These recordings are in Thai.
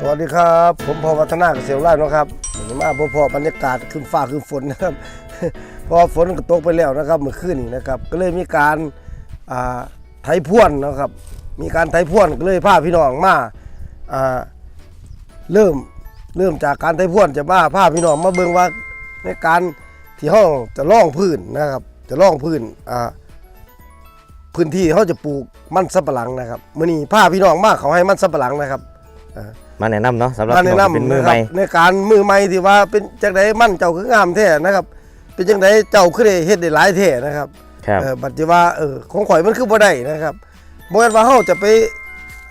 สวัสดีครับ ผมพอวัฒนาเกษตรไร่นะครับวันนี้มาพบพอบรรยากาศขึ้นฟ้าขึ้นฝนนะครับ พอฝนก็ตกไปแล้วนะครับเมื่อคืนนี้นะครับ ก็เลยมีการไถพ่วนนะครับ มีการไถพ่วนก็เลยพาพี่น้องมาาเริ่มเริ่มจากการไถพ่วนจะมาพาพี่น้องมาเบิ่งว่าในการที่ห้องจะล่องพื้นนะครับ จะล่องพื้นพื้นที่เขาจะปลูกมันสำปะหลังนะครับมื่อนี้พาพี่น้องมาเขาให้มันสำปะหลังนะครับ มาแนะนำเนาะสำหรับมาแนะพี่องที่เป็นนำมือนะใหครัม่บในการมือใหม่ที่ว่าเป็นจังไดมั่นเจ้าคืองามแท้นะครับ เป็นจังไดเจ้าคือได้เฮ็ดได้หลายแท้นะครับครับเออบัดนี้ว่าเออของข่อยมันคือบ่ได้นะครับบ่แม่นว่าเฮาจะไป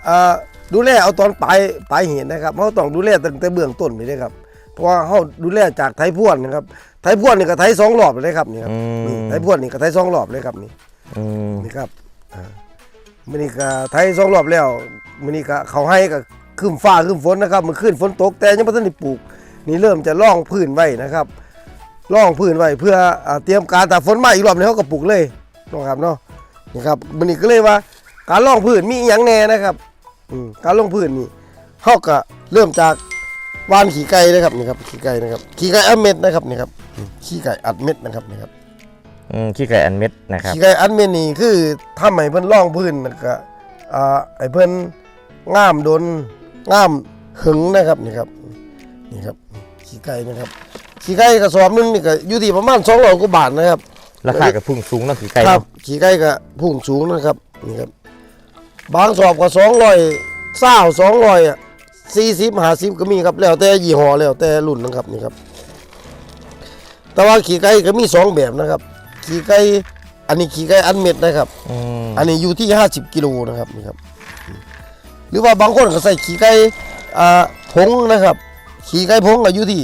เอ่อดูแลเอาตอนปลายปลายเหตุนะครับเฮาต้องดูแลตั้งแต่เบื้องต้นนี่เด้ครับเพราะว่าเฮาดูแลจากไทยพวนนะครับไทยพวนนี่ก็ไทยสองรอบเลยครับนี่ครับอืนี่มไทยพวนนี่ก็ไทยสองรอบเลยครับนี่อืมนี่ครับอ่ามื้อนี้ก็ไทยสองรอบแล้วมื้อนี้ก็เขาให้ก็ ครึ้มฟ้าครึ้มฝนนะครับมื้อคืนฝนตกแต่ยังบ่ทันได้ปลูก นี่เริ่มจะล่องพื้นไว้นะครับล่องพื้นไว้เพื่ออ่าเตรียมการแต่ฝนมาอีกรอบนึงเขาก็ปลูกเลยนะครับเนาะนี่ครับมื้อนี้ก็เลยว่า การล่องพื้นมีอหย่างแน่นะครับอืมการล่องพื้นนี่เขาก็เริ่มจากวานขี่ไก่นะครับนี่ครับขี่ไก่นะครับขี่ไก่อัดเม็ดนะครับนี่ครับอืมขี่ไก่อัดเม็ดนะครับนี่ครับอืมขี้ไก่อันเม็ดนะครับขี่ไก่อันเมนี่คือทำให้เพิ่นล่องพื้นแล้วก็อ่าให้เพิ่นง่ามโดน ง่ามหึงนะครับนี่ครับนี่ครับขี่ไก่นะครับขี่ไก่กระสอบหนึงนี่ก็อยู่ที่ประมาณ200กว่าบาทนะครับ ราคากับพุ่งสูงเนาะขี้ไก่ครับเนาะขี่ไก่ก็พุ่งสูงนะครับนี่ครับบางสอบก็200เศร้า200อะ40 50ก็มีครับแล้วแต่ยี่ห้อแล้วแต่รุ่นนะครับนี่ครับ แต่ว่าขี่ไก่ก็มีสองแบบนะครับขี่ไก่อันนี้ขี่ไก่อันเม็ดนะครับอืมอันนี้อยู่ที่50กิโลนะครับนี่ครับ หรือว่าบางคนก็ใส่ขี้ไก่อ่าผงนะครับขี้ไก่ผงก็อยู่ที่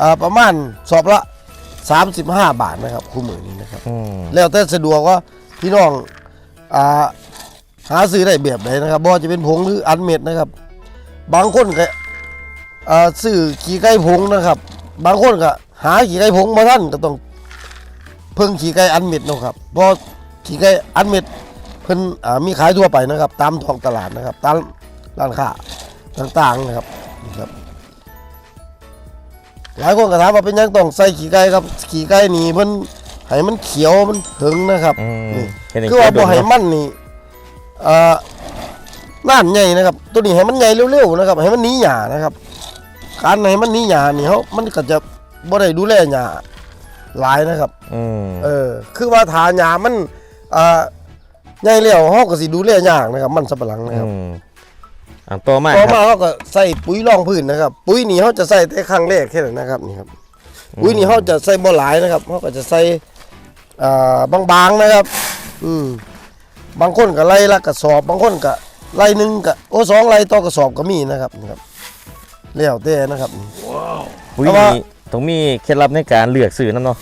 อ่าประมาณสอบละ 35 บาทนะครับคู่มือนี้นะครับอืมแล้วแต่สะดวกว่าพี่น้องอ่าหาซื้อได้แบบไหนนะครับบ่ว่าจะเป็นผงหรืออันเม็ดนะครับ บางคนก็อ่าซื้อขี้ไก่ผงนะครับ บางคนก็หาขี้ไก่ผงมาท่านก็ต้องเพิ่งขี้ไก่อันเม็ดเนาะครับเพราะขี้ไก่อันเม็ดเพิ่นอ่ามีขายทั่วไปนะครับ ตามท้องตลาดนะครับ ตามร้านค้าต่างๆนะครับนี่ครับ หลายคนก็ถามว่าเป็นหยังต้องใส่ขี้ไก่ครับ ขี้ไก่นี่เพิ่นให้มันเขียวมันหึงนะครับอืมนี่เห็นคือว่าบ่ให้เนาะมันนี่เอ่อน่านใหญ่นะครับ ตัวนี้ให้มันใหญ่เร็วๆนะครับ ให้มันหนีหญ้านะครับ การให้มันหนีหญ้านี่เฮามันก็จะบ่ได้ดูแลหญ้าหลายนะครับอืมเออ คือว่าถาหญ้ามันเอ่อ ใหญ่แล้วเฮาก็สิดูแลยากนะครับมันสับปะหลังนะครับอืมอะต่อมาต่อคมารับ เฮาก็ใส่ปุ๋ยรองพื้นนะครับ ปุ๋ยนี่เฮาจะใส่แต่ครั้งแรกแค่นั้นนะครับนี่ครับปุ๋ยนี่เฮาจะใส่บ่หลายนะครับเฮาก็จะใส่อ่าบางๆนะครับ อืมบางคนก็ไล่ละกระสอบ บางคนก็ไล่หนึ่งก็โอ้สองไล่ต่อกระสอบก็มีนะครับนี่ครับแล้วแต่นะครับ ปุ๋ยแต่ว่านี่ต้องมีเคล็ดลับในการเลือกซื้อนํเนาะ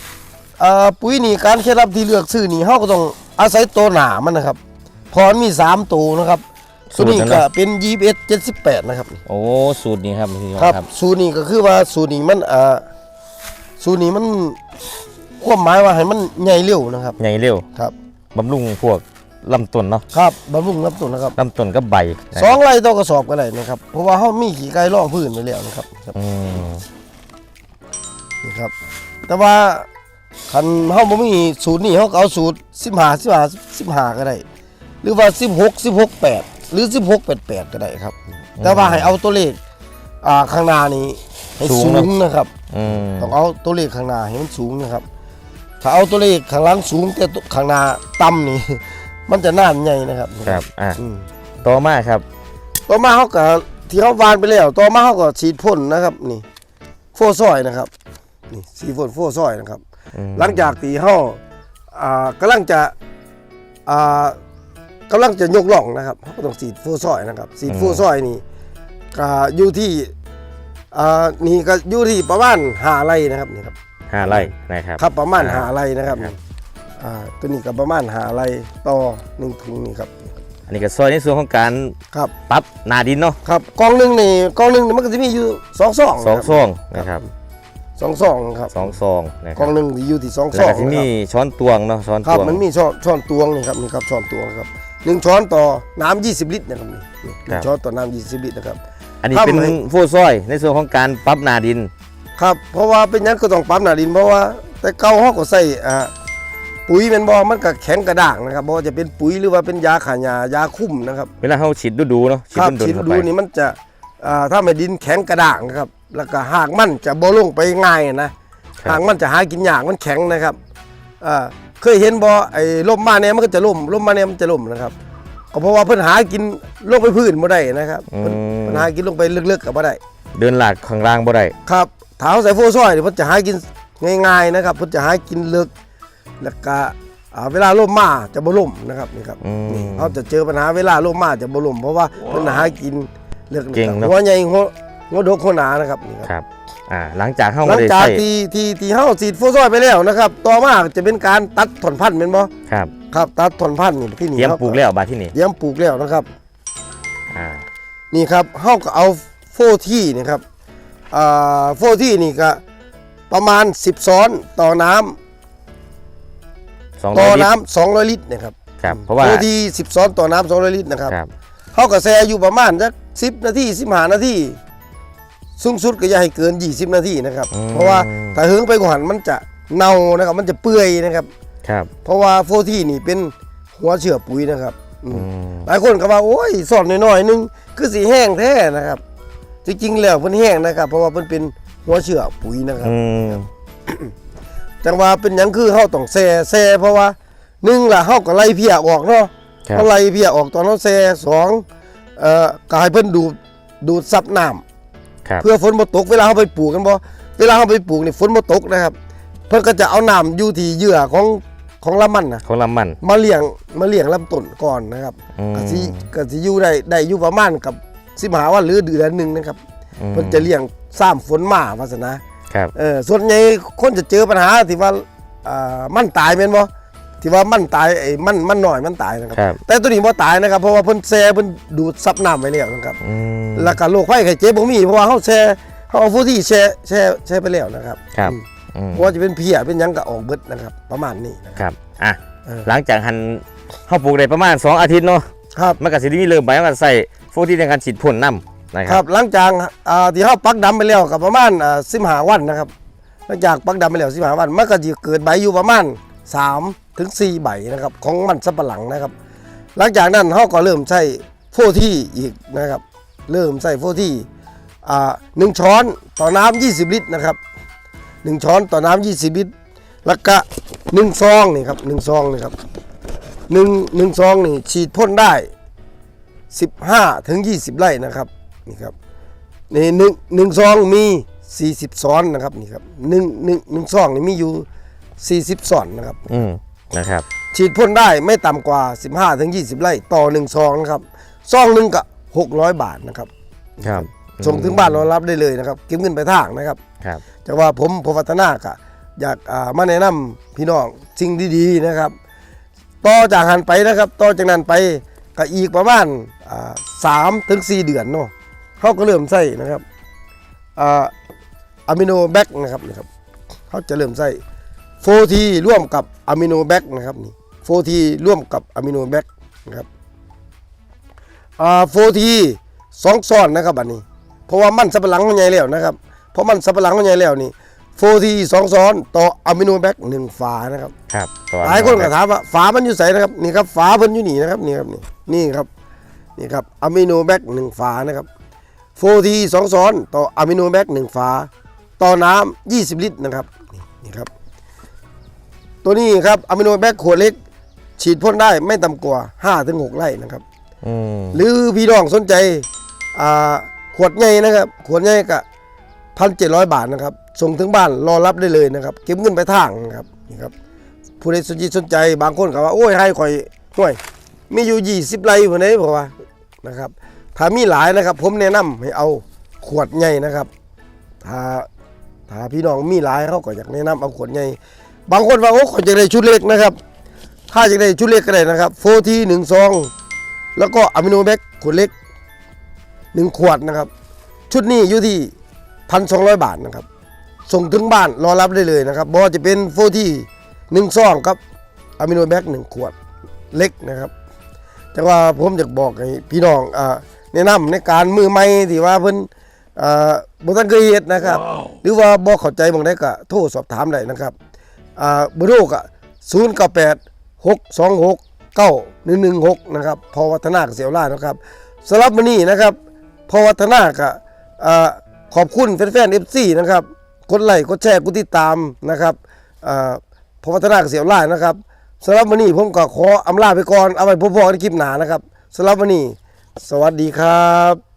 อ่าปุ๋ยนี่การเคล็ดลับที่เลือกซื้อนี่เฮาก็ต้องอาศัยตัวหนามันนะครับเพอมันมีสามตัวนะครับตัวนี้ก็เป็น21 78นะครับ โอ้สูตรนี้ครับพี่น้องครับครับ สูตรนี้ก็คือว่าสูตรนี้มันอ่าสูตรนี้มันความหมายว่าให้มันใหญ่เร็วนะครับใหญ่เร็วครับบำรุงพวกลำต้นเนาะครับบำรุงน้ำต้นนะครับลำต้นกับใบนะสองไร่ต่อกระสอบก็ได้นะครับ เพราะว่าเขามีขี้ไก่ร่องพื้นไปแล้วนะครับครับอืมนี่ครับ แต่ว่า คันเขาบ่มีสูตรนี้เขาก็เอาสูตร15 15 15ก็ได้ หรือว่า 16 16 8 หรือ 16 8 8 ก็ได้ครับ แต่ว่าให้เอาตัวเลขอ่าข้างหน้านี้ให้สูงนะครับ อืมต้องเอาตัวเลขข้างหน้าให้มันสูงนะครับ ถ้าเอาตัวเลขข้างหลังสูงแต่ตัวข้างหน้าต่ำนี่ มันจะน่านใหญ่นะครับครับอะอืมต่อมาครับต่อมาเขาก็ที่เขาวานไปแล้ว ต่อมาเขาก็ฉีดพ่นนะครับ นี่โฟซอยนะครับ นี่สีพ่นโฟซอยนะครับอืม หลังจากที่เขาอ่ากำลังจะอ่ากำลังจะยกล่องนะครับเขาก็ต้องสีดโฟซอยนะครับสีดโฟซอยนี่ก็อยู่ที่อ่านี่ก็อยู่ที่ประมาณหาไรนะครับนี่ครับห้าไร่นะครับครับประมาณอ่าหาไรนะครับครับอ่าตัวนี้ก็ประมาณหาไรต่อหนึ่งถุงนี่ครับอันนี้ก็ซอยในส่วนของการครับปรับหนาดินเนาะครับกองหนึ่งนี่กองหนึ่งนี่มันก็จะมีอยู่สองซองสองนะครับซองนะครับ สองซองครับสองซองนะคกรัอบงหนึ่งที่อยู่ที่สองซแล้วองก็ที่มีนะครับช้อนตวงเนาะช้อนครับตวง มันมีช้อนช้อนตวงนี่ครับนี่ครับช้อนตวงครับหนึ่งช้อนต่อน้ำ20ลิตรนะครับนี่นี่หนึ่งช้อนต่อน้ำ20ลิตรนะครับ อันนี้ทำเป็นให้โฟซอยในส่วนของการปรับหนาดิน ครับเพราะว่าเป็นหยังก็ต้องปรับหน้าดิน เพราะว่าแต่เก่าเฮาก็ใส่อ่าปุ๋ยแม่นบ่มันก็แข็งกระด้างนะครับบ่ว่าจะเป็นปุ๋ยหรือว่าเป็นยาฆ่าหญ้ายาคุมนะครับเวลาเขาฉีดดูๆเนาะฉีดครับดุนฉีๆดเข้าดูไปนี่มันจะอ่าถ้าไม่ดินแข็งกระด้างนะครับ แล้วก็หากมันจะบ่ลงไปง่ายนะครัหาบกมันจะหากินยากมันแข็งนะครับอ่าเคยเห็นบ่ไอ้ล่มมาเนี่ยมันก็จะล่มล่มมาเนี่ยมันจะล่มนะครับก็เพราะว่าเพิ่นหากินลงไปพื้นบ่ได้นะครับเพิ่นอืมเพิ่นหากินลงไปลึกๆก็บ่ได้เดินหลาดข้างล่างบ่ได้ครับเท้าใส่โฟซอยเนี่ยเพิ่นจะหากินง่ายๆนะครับเพิ่นจะหากินลึกแล้วก็อ่าเวลาล่มมาจะบ่ล่มนะครับนี่ครับอืมนี่เขาจะเจอปัญหาเวลาล่มมาจะบ่ล่มเพราะว่าเพิ่นหากินลึกเก่งเนอะหัวใหญ่หัว หัวดกหัวหนานะครับนี่ครับครับอ่าหลังจากเข้าหลัมางได้จากใช้ที่ที่ที่เฮาฉีดโฟซอยไปแล้วนะครับ ต่อมาจะเป็นการตัดถอนพันธุ์แม่นบ่ครับครับ ตัดถอนพันธุ์นี่ที่นี่เตรียมขาปลูกแล้วบาดที่นี่เตรียมปลูกแล้วนะครับ อ่านี่ครับเฮาก็เอาโฟที่นี่ครับอ่าโฟที่นี่ก็ประมาณ 10 ซ้อนต่อน้ำสองต่ร้ออยลิตรน้ำ200 ลิตรนะครับครับเพราะว่าโฟที่10 ซ้อนต่อน้ำ200 ลิตรนะครับ ครับเฮาก็แซ่อยู่ประมาณสัก10นาที15นาที สูงสุดก็อย่าให้เกิน 20 นาทีนะครับ อืม เพราะว่าถ้าเฮิงไปกว่าหันมันจะเน่านะครับ มันจะเปื่อยนะครับ ครับเพราะว่าโฟที่นี่เป็นหัวเชื้อปุ๋ยนะครับอืมอืมหลายคนก็ว่าโอ้ยสอนน้อยๆนึงคือสีแห้งแท้นะครับ จริงๆแล้วเพิ่นแห้งนะครับ เพราะว่าเพิ่นเป็นหัวเชื้อปุ๋ยนะครับ อืมจังว่าเป็นหยังคือเฮาต้องแซ่แซ่เพราะว่าหนึ่งล่ะเฮาก็ไล่เพียออกเนาะครับเฮาไล่เพียออกตอนเฮาแซ่สองเอ่อก็ให้เพิ่นดูดดูดซับน้ำครับ เพื่อฝนบ่ตกเวลาเฮาไปปลูกกันบ่เวลาเฮาไปปลูกนี่ฝนบ่ตกนะครับ เพิ่นก็จะเอาน้ำอยู่ที่เหยื่อของของลำมันนะของลำมันมาเลี้ยงมาเลี้ยงลำต้นก่อนนะครับอืมก็สิก็สิอยู่ได้ได้อยู่ประมาณกับ15วันหรือเดือนหนึงนะครับอืมเพิ่นจะเลี้ยงซ้ำฝนมาว่าซั่นนะครับเออส่วนใหญ่คนจะเจอปัญหาที่ว่าอ่ามันตายแม่นบ่ ที่ว่ามันตายไอ้มันมันน้อยมันตายนะครับ ครับ แต่ตัวนี้บ่ตายนะครับเพราะว่าเพิ่นแช่เพิ่นดูดซับน้ำไว้แล้วนะครับ อืม แล้วก็โรคไข้ไข้เจ็บบ่มีเพราะว่าเฮาแช่เฮาเอาฟูที่แช่แช่แช่ไปแล้วนะครับครับอืมอืมบ่ว่าจะเป็นเพียเป็นหยังก็ออกเบิดนะครับ ประมาณนี้นะครับ ครับอะเออ หลังจากหันเข้าปลูกได้ประมาณ 2 อาทิตย์เนาะครับมันก็สิได้เริ่มไปมันก็ใส่โฟที่ในการฉีดพ่นน้ำนะคครัรับบหลังจากอ่าที่เฮาปักดำไปแล้วก็ประมาณอ่า15วันนะครับ หลังจากปักดำไปแล้ว15วันมันก็จะเกิดใบอยู่ประมาณ3 ถึง4ใบนะครับของมันสำปะหลังนะครับ หลังจากนั้นเฮาก็เริ่มใช้โฟที่อีกนะครับ เริ่มใส่โฟที่หนึ่งช้อนต่อน้ำ20 ลิตรนะครับหนึ่งช้อนต่อน้ำ20 ลิตร แล้วก็หนึ่งซองนี่ครับหนึ่งซองนี่ครับหนึ่งหนึ่งซองนี่ฉีดพ่นได้ 15ถึง20 ไร่นะครับนี่ครับนี่หนึ่งหนึ่งซองมี 40 ซ้อนนะครับนี่ครับหนึ่งหนึ่งหนึ่งซองนี่มีอยู่ 40ซ้อนนะครับอื นะครับ ฉีดพ่นได้ไม่ต่ำกว่า 15ถึง20 ไร่ต่อหนึ่งซองนะครับซองหนึ่งก็600 บาทนะครับครับส่งถึงบ้านเรารับได้เลยนะครับเก็บเงินไปลายทางนะครับครับแต่ว่าผมพพัฒนากะอยากอ่ามาแนะนำพี่น้องสิ่งดีๆนะครับต่อจากหันไปนะครับต่อจากนั้นไปก็อีกประมาณอ่าสามถึงสี่เดือนเนาะเขาก็เริ่มใส่นะครับอ่าอะมิโนแบคนะครับนะครับเขาจะเริ่มใส่ โฟทีร่วมกับอะมิโนแบคนะครับนี่โฟทีร่วมกับอะมิโนแบคนะครับอ่าโฟทีสองซ้อนนะครับอันนี้ เพราะว่ามันสับปะหลังมันใหญ่แล้วนะครับเพราะมันสับปะหลังมันใหญ่แล้วนี่โฟทีสองซ้อนต่ออะมิโนแบคหนึ่งฝานะครับครับต่อหลายคนก็ถามว่าฝามันอยู่ใสนะครับนี่ครับฝาเพิ่นอยู่นี่นะครับนี่ครับนี่นี่ครับนี่ครับอะมิโนแบคหนึ่งฝานะครับโฟทีสองซ้อนต่ออะมิโนแบคหนึ่งฝา ต่อน้ำ20 ลิตรนะครับนี่นี่ครับ ตัวนี้ครับอะมิโนแบคขวดเล็ก ฉีดพ่นได้ไม่ต่ำกว่า 5-6 ไร่นะครับ อืมหรือพี่น้องสนใจอ่าขวดใหญ่นะครับ ขวดใหญ่ก็พันเจ็ดร้อยบาทนะครับ ส่งถึงบ้านรอรับได้เลยนะครับ เก็บเงินไปลายทางนะครับนี่ครับผู้ใดสนใจสนใจบางคนก็ว่า โอ้ยให้ข่อยห่วย มีอยู่ยี่สิบไร่ผู้ใดบอกว่านะครับถ้ามีหลายนะครับ ผมแนะนำให้เอาขวดใหญ่นะครับถ้าถ้าพี่น้องมีหลายเขาก็อยากแนะนำเอาขวดใหญ่ บางคนว่าโอ้ข่อยจะได้ชุดเล็กนะครับ ถ้าจะได้ชุดเล็กก็ได้นะครับโฟทีหนึ่งซอง แล้วก็อะมิโนแบคขวดเล็กหนึ่งขวดนะครับ ชุดนี้อยู่ที่พันสองร้อยบาทนะครับ ส่งถึงบ้านรอรับได้เลยนะครับบอจะเป็นโฟที่หนึ่งซองครับอะมิโนแบคหนึ่งขวดเล็กนะครับ แต่ว่าผมอยากบอกให้พี่น้องอ่าแนะนำในการมือใหม่ที่ว่าเพิ่นเอ่อบ่ทันเคยเฮ็ดนะครับ หรือว่าบ่เข้าใจบางได้ก็โทรสอบถามได้นะครับ อ่าเบอร์โทรก็098 626 9116นะครับพอวัฒนาเกษตรล่านะครับสำหรับมื้อนี้นะครับ พอวัฒนาก็ขอบคุณแฟนๆ FC นะครับกดไลค์กดแชร์กดติดตามนะครับพอวัฒนาเกษตรล่านะครับสำหรับมื้อนี้ผมก็ขออำลาไปก่อนเอาไว้พบกันในคลิปหน้านะครับสำหรับมื้อนี้ สวัสดีครับ